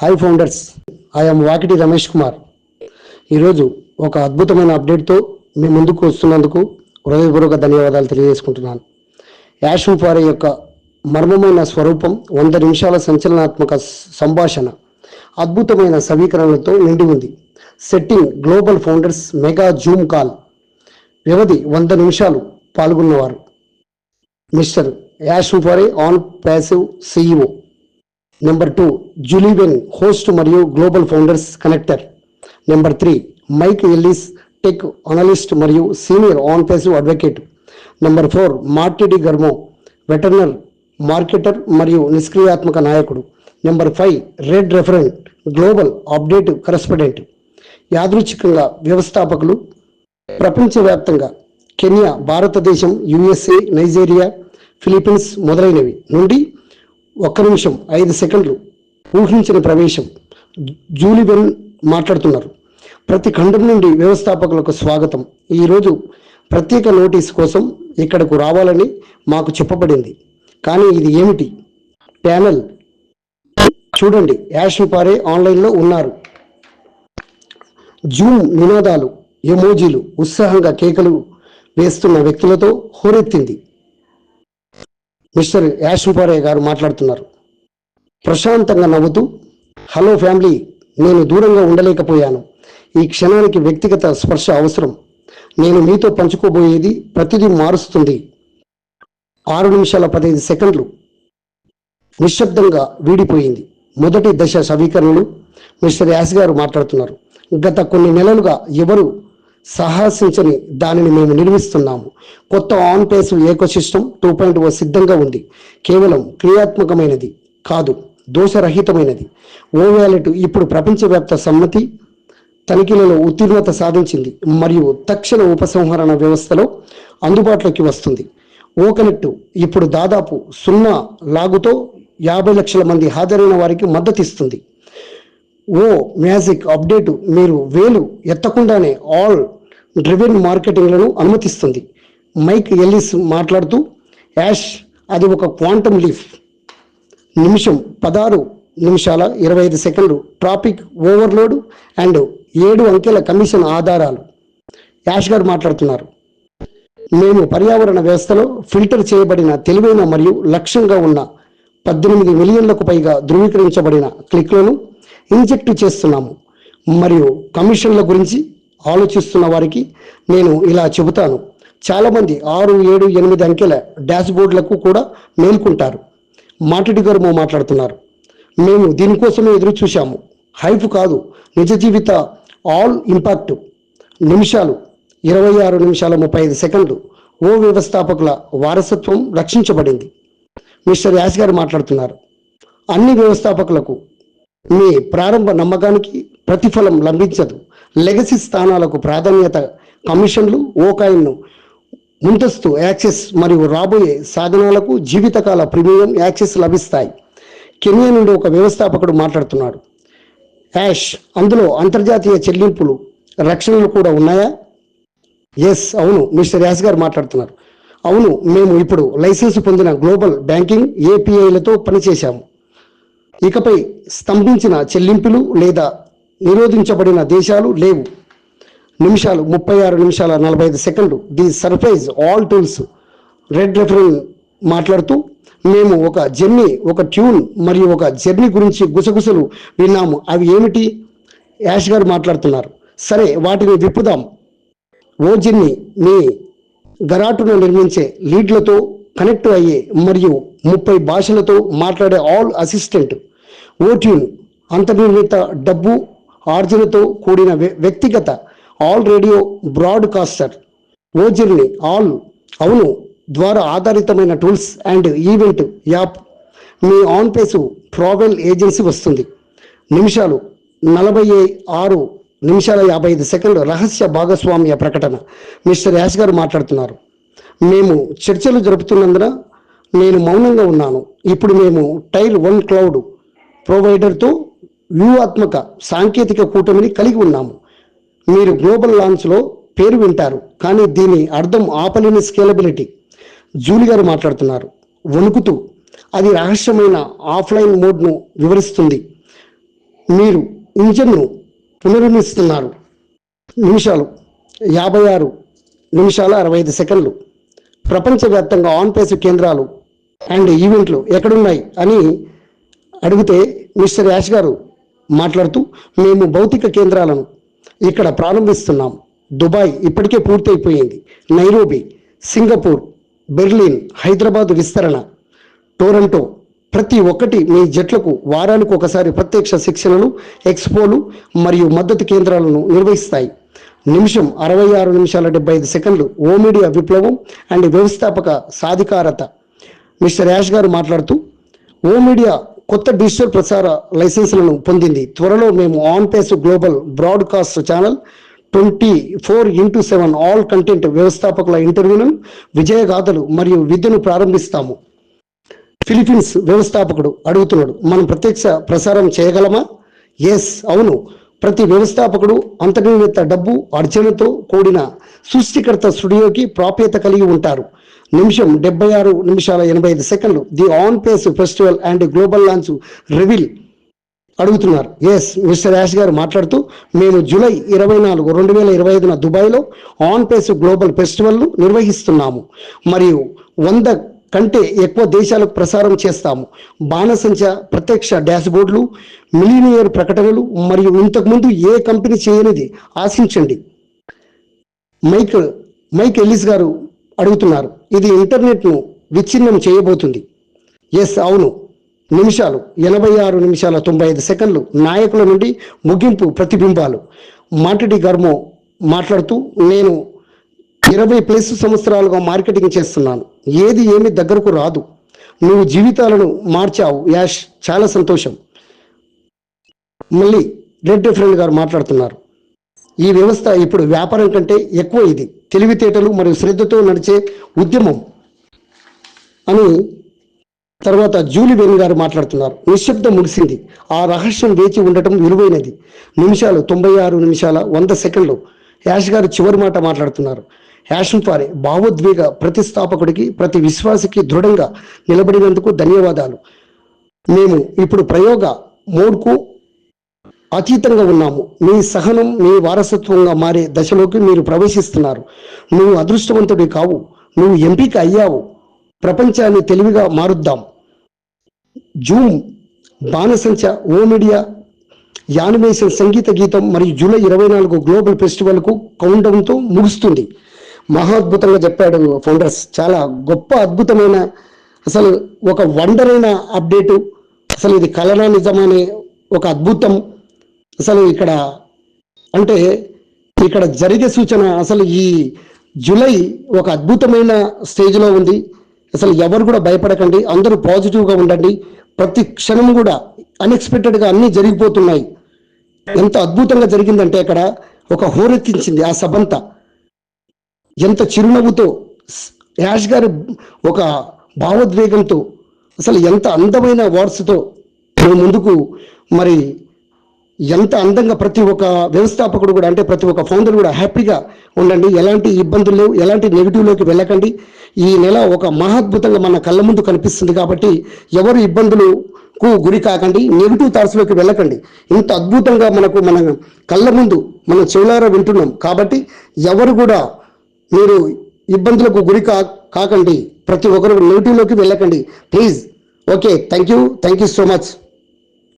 Hi founders I'm Vakiti Ramesh Kumar ఈరోజు ఒక అద్భుతమైన అప్డేట్తో మీ ముందుకు వస్తున్నందుకు హృదయపూర్వక ధన్యవాదాలు తెలియజేసుకుంటున్నాను. యాషన్ ఫారే యొక్క మర్మమైన స్వరూపం వంద నిమిషాల సంచలనాత్మక సంభాషణ అద్భుతమైన సమీకరణలతో నిండి ఉంది. Setting global founders mega zoom call వ్యవధి వంద నిమిషాలు పాల్గొన్నవారు. మిస్టర్ యాషన్ ఫారే on passive CEO number two జూలీవెన్ హోస్ట్ మరియు global founders connector number three Mike Ellis tech analyst మరియు senior OnPassive advocate number four మార్టిడి గర్మో వెటర్నర్ మార్కెటర్ మరియు నిష్క్రియాత్మక నాయకుడు. Number five red referent global update correspondent యాదృచ్ఛికంగా వ్యవస్థాపకులు ప్రపంచవ్యాప్తంగా కెన్యా భారతదేశం యుఎస్ఏ నైజీరియా ఫిలిప్పీన్స్ మొదలైనవి. నుండి ఒక్క నిమిషం ఐదు సెకండ్లు ఊహించిన ప్రవేశం. జూలిబెన్ మాట్లాడుతున్నారు. ప్రతి ఖండం నుండి వ్యవస్థాపకులకు స్వాగతం. ఈరోజు ప్రత్యేక నోటీస్ కోసం ఇక్కడకు రావాలని మాకు చెప్పబడింది. కానీ ఇది ఏమిటి? ప్యానెల్. చూడండి యాష్ పారే ఆన్లైన్లో ఉన్నారు. జూమ్ నినాదాలు ఎమోజీలు ఉత్సాహంగా కేకలు వేస్తున్న వ్యక్తులతో హోరెత్తింది. మిస్టర్ యాషంపారే గారు మాట్లాడుతున్నారు. ప్రశాంతంగా నవ్వుతూ హలో ఫ్యామిలీ నేను దూరంగా ఉండలేకపోయాను. ఈ క్షణానికి వ్యక్తిగత స్పర్శ అవసరం. నేను మీతో పంచుకోబోయేది ప్రతిదీ మారుస్తుంది. ఆరు నిమిషాల పదహైదు సెకండ్లు. నిశ్శబ్దంగా వీడిపోయింది. మొదటి దశ సమీకరణలు మిస్టర్ యాస్ గారు మాట్లాడుతున్నారు. గత కొన్ని నెలలుగా ఎవరు సాహసించని దానిని మేము నిర్మిస్తున్నాము. కొత్త OnPassive ecosystem two point O సిద్ధంగా ఉంది. కేవలం క్రియాత్మకమైనది కాదు దోషరహితమైనది. ఓ వ్యాలెట్ ఇప్పుడు ప్రపంచవ్యాప్త సమ్మతి తనిఖీలలో ఉత్తీర్ణత సాధించింది మరియు తక్షణ ఉపసంహరణ వ్యవస్థలో అందుబాటులోకి వస్తుంది. ఓ కనెక్ట్ ఇప్పుడు దాదాపు సున్నా లాగుతో యాభై లక్షల మంది హాజరైన వారికి మద్దతు ఇస్తుంది. ఓ మ్యాజిక్ అప్డేట్ మీరు వేలు ఎత్తకుండానే ఆల్ డ్రివెన్ మార్కెటింగ్లను అనుమతిస్తుంది. మైక్ ఎల్లిస్ మాట్లాడుతూ యాష్ అది ఒక క్వాంటమ్ లీఫ్. నిమిషం పదహారు నిమిషాల ఇరవై ఐదు సెకండ్లు. ట్రాఫిక్ ఓవర్లోడ్ అండ్ ఏడు అంకెల కమిషన్ ఆధారాలు. యాష్ గారు మాట్లాడుతున్నారు. మేము పర్యావరణ వ్యవస్థలో ఫిల్టర్ చేయబడిన తెలివైన మరియు లక్ష్యంగా ఉన్న పద్దెనిమిది మిలియన్లకు పైగా ధృవీకరించబడిన క్లిక్లను ఇంజెక్ట్ చేస్తున్నాము. మరియు కమిషన్ల గురించి ఆలోచిస్తున్న వారికి నేను ఇలా చెబుతాను. చాలామంది ఆరు ఏడు ఎనిమిది అంకెల డాష్ బోర్డులకు కూడా మేల్కుంటారు. మాటిడి గారు మాట్లాడుతున్నారు. మేము దీనికోసమే ఎదురు చూశాము హైప్ కాదు నిజ జీవిత ఆల్ ఇంపాక్ట్. నిమిషాలు ఇరవై ఆరు నిమిషాల ముప్పై ఐదు సెకండ్లు ఓ వ్యవస్థాపకుల వారసత్వం రక్షించబడింది. మిస్టర్ యాస్ గారు మాట్లాడుతున్నారు. అన్ని వ్యవస్థాపకులకు మీ ప్రారంభ నమ్మకానికి ప్రతిఫలం లభించదు. లెగసీ స్థానాలకు ప్రాధాన్యత కమిషన్లు ఓకాయిన్ను ముందస్తు యాక్సెస్ మరియు రాబోయే సాధనాలకు జీవితకాల ప్రీమియం యాక్సెస్ లభిస్తాయి. కెన్యా నుండి ఒక వ్యవస్థాపకుడు మాట్లాడుతున్నాడు. యాష్ అందులో అంతర్జాతీయ చెల్లింపులు రక్షణలు కూడా ఉన్నాయా? ఎస్ అవును మిస్టర్ యాస్ గారు మాట్లాడుతున్నారు. అవును మేము ఇప్పుడు లైసెన్స్ పొందిన గ్లోబల్ బ్యాంకింగ్ ఏపీఐలతో పనిచేశాము. ఇకపై స్తంభించిన చెల్లింపులు లేదా నిరోధించబడిన దేశాలు లేవు. నిమిషాలు ముప్పై ఆరు నిమిషాల నలభై ఐదు సెకండ్లు. The surprise all tools. Red referent మాట్లాడుతూ మేము ఒక జర్నీ ఒక ట్యూన్ మరియు ఒక జర్నీ గురించి గుసగుసలు విన్నాము. అవి ఏమిటి? యాష్ గారు మాట్లాడుతున్నారు. సరే వాటిని విప్పుదాం. ఓ జర్నీ మీ గరాటును నిర్మించే లీడ్లతో కనెక్ట్ అయ్యే మరియు ముప్పై భాషలతో మాట్లాడే ఆల్ అసిస్టెంట్. ఓ ట్యూన్ అంతర్నిర్మిత డబ్బు ఆర్జనతో కూడిన వ్య- వ్యక్తిగత ఆల్ రేడియో బ్రాడ్కాస్టర్ ఓజర్ని ఆల్ అవును ద్వారా ఆధారితమైన టూల్స్ అండ్ ఈవెంట్ యాప్ మీ ఆన్ పేసు ట్రావెల్ ఏజెన్సీ వస్తుంది. నిమిషాలు నలభై ఆరు నిమిషాల యాభై ఐదు సెకండ్లు రహస్య భాగస్వామ్య ప్రకటన మిస్టర్ యాష్ గారు మాట్లాడుతున్నారు. మేము చర్చలు జరుపుతున్నందున నేను మౌనంగా ఉన్నాను. ఇప్పుడు మేము టైర్ వన్ క్లౌడ్ ప్రొవైడర్తో వ్యూహాత్మక సాంకేతిక కూటమిని కలిగి ఉన్నాము. మీరు గ్లోబల్ లాంచ్లో పేరు వింటారు కానీ దీని అర్థం ఆపలేని స్కేలబిలిటీ. జూలి గారు మాట్లాడుతున్నారు. వణుకుతూ అది రహస్యమైన ఆఫ్లైన్ మోడ్ను వివరిస్తుంది. మీరు ఇంజన్ను పునర్నిర్మిస్తున్నారు నిమిషాలు యాభై ఆరు నిమిషాల అరవై ఐదు సెకండ్లు. ప్రపంచవ్యాప్తంగా ఆన్ పేస్ కేంద్రాలు అండ్ ఈవెంట్లు ఎక్కడున్నాయి అని అడిగితే మిస్టర్ యాష్ గారు మాట్లాడుతూ మేము భౌతిక కేంద్రాలను ఇక్కడ ప్రారంభిస్తున్నాం. దుబాయ్ ఇప్పటికే పూర్తయిపోయింది. నైరోబి సింగపూర్ బెర్లిన్ హైదరాబాద్ విస్తరణ. టోరంటో ప్రతి ఒక్కటి మీ జట్లకు వారానికి ఒకసారి ప్రత్యక్ష శిక్షణలు ఎక్స్పోలు మరియు మద్దతు కేంద్రాలను నిర్వహిస్తాయి. నిమిషం అరవై ఆరు నిమిషాల డెబ్బై ఐదు సెకండ్లు ఓ మీడియా విప్లవం అండ్ వ్యవస్థాపక సాధికారత. మిస్టర్ యాష్ గారు మాట్లాడుతూ ఓ మీడియా కొత్త డిజిటల్ ప్రసార లైసెన్సులను పొందింది. త్వరలో మేము on pace global broadcast channel twenty four into seven all content వ్యవస్థాపకుల ఇంటర్వ్యూలను విజయగాథలు మరియు విద్యను ప్రారంభిస్తాము. ఫిలిపీన్స్ వ్యవస్థాపకుడు అడుగుతున్నాడు మనం ప్రత్యక్ష ప్రసారం చేయగలమా? ఎస్ అవును. ప్రతి వ్యవస్థాపకుడు అంతర్నిర్మిత డబ్బు అర్జనతో కూడిన సృష్టికర్త స్టూడియోకి ప్రాప్యత కలిగి ఉంటారు. నిమిషం డెబ్బై ఆరు నిమిషాల ఎనభై ఐదు సెకండ్లు the OnPassive festival and global launch reveal అడుగుతున్నారు. ఎస్ మిస్టర్ యాష్ గారు మాట్లాడుతూ మేము జూలై ఇరవై నాలుగు రెండు వేల ఇరవై ఐదున దుబాయ్లో ఆన్ పేస్ గ్లోబల్ ఫెస్టివల్ను నిర్వహిస్తున్నాము. మరియు వంద కంటే ఎక్కువ దేశాలకు ప్రసారం చేస్తాము. బాణసంచ ప్రత్యక్ష డాష్బోర్డులు మిలీనియర్ ప్రకటనలు మరియు ఇంతకుముందు ఏ కంపెనీ చేయనిది ఆశించండి. మైక్ మైక్ ఎల్లిస్ గారు అడుగుతున్నారు. ఇది ఇంటర్నెట్ను విచ్ఛిన్నం చేయబోతుంది. ఎస్ అవును. నిమిషాలు ఎనభై ఆరు నిమిషాల తొంభై ఐదు సెకండ్లు నాయకుల నుండి ముగింపు ప్రతిబింబాలు. మాటిడి గర్మో మాట్లాడుతూ నేను ఇరవై ప్లస్ సంవత్సరాలుగా మార్కెటింగ్ చేస్తున్నాను. ఏది ఏమి దగ్గరకు రాదు. నువ్వు జీవితాలను మార్చావు. యాష్ చాలా సంతోషం. మళ్ళీ రెడ్ ఫ్రెండ్ గారు మాట్లాడుతున్నారు. ఈ వ్యవస్థ ఇప్పుడు వ్యాపారం కంటే ఎక్కువ ఇది. తెలివితేటలు మరియు శ్రద్ధతో నడిచే ఉద్యమం అని తర్వాత జూలి వెన్ గారు మాట్లాడుతున్నారు. నిశ్శబ్దం ముగిసింది. ఆ రహస్యం వేచి ఉండటం విలువైనది. నిమిషాలు తొంభై ఆరు నిమిషాల వంద సెకండ్లు. యాష్ గారు చివరి మాట మాట్లాడుతున్నారు. యాషన్ ఫారే భావోద్వేగ ప్రతిస్థాపకుడికి ప్రతి విశ్వాసికి దృఢంగా నిలబడినందుకు ధన్యవాదాలు. మేము ఇప్పుడు ప్రయోగ మోడ్కు అతీతంగా ఉన్నాము. మీ సహనం మీ వారసత్వంగా మారే దశలోకి మీరు ప్రవేశిస్తున్నారు. నువ్వు అదృష్టవంతుడి కావు. నువ్వు ఎంపిక అయ్యావు. ప్రపంచాన్ని తెలివిగా మారుద్దాం. జూమ్ బాణసంచ ఓ మీడియా యానిమేషన్ సంగీత గీతం మరియు జూలై ఇరవై నాలుగు గ్లోబల్ ఫెస్టివల్కు కౌంటౌన్తో ముగుస్తుంది. మహాద్భుతంగా చెప్పాడు ఫౌండర్స్. చాలా గొప్ప అద్భుతమైన అసలు ఒక వండరైన అప్డేటు. అసలు ఇది కలనా నిజమనే ఒక అద్భుతం. అసలు ఇక్కడ అంటే ఇక్కడ జరిగే సూచన అసలు ఈ జూలై ఒక అద్భుతమైన స్టేజ్లో ఉంది. అసలు ఎవరు కూడా భయపడకండి. అందరూ పాజిటివ్గా ఉండండి. ప్రతి క్షణం కూడా అన్ఎక్స్పెక్టెడ్గా అన్నీ జరిగిపోతున్నాయి. ఎంత అద్భుతంగా జరిగిందంటే అక్కడ ఒక హోరెత్తించింది ఆ సభంతా. ఎంత చిరునవ్వుతో యాష్ గారి ఒక భావోద్వేగంతో అసలు ఎంత అందమైన వార్డ్స్తో మేము ముందుకు మరి ఎంత అందంగా ప్రతి ఒక్క వ్యవస్థాపకుడు కూడా అంటే ప్రతి ఒక్క ఫౌండర్ కూడా హ్యాపీగా ఉండండి. ఎలాంటి ఇబ్బందులు లేవు ఎలాంటి నెగిటివ్లోకి వెళ్ళకండి. ఈ నెల ఒక మహాద్భుతంగా మన కళ్ళ ముందు కనిపిస్తుంది కాబట్టి ఎవరు ఇబ్బందులకు గురి కాకండి నెగిటివ్ థాట్స్లోకి వెళ్ళకండి. ఇంత అద్భుతంగా మనకు మన కళ్ళ ముందు మనం చెవులారా వింటున్నాం కాబట్టి ఎవరు కూడా మీరు ఇబ్బందులకు గురి కా కాకండి. ప్రతి ఒక్కరు నెగిటివ్లోకి వెళ్ళకండి. Please okay thank you thank you so much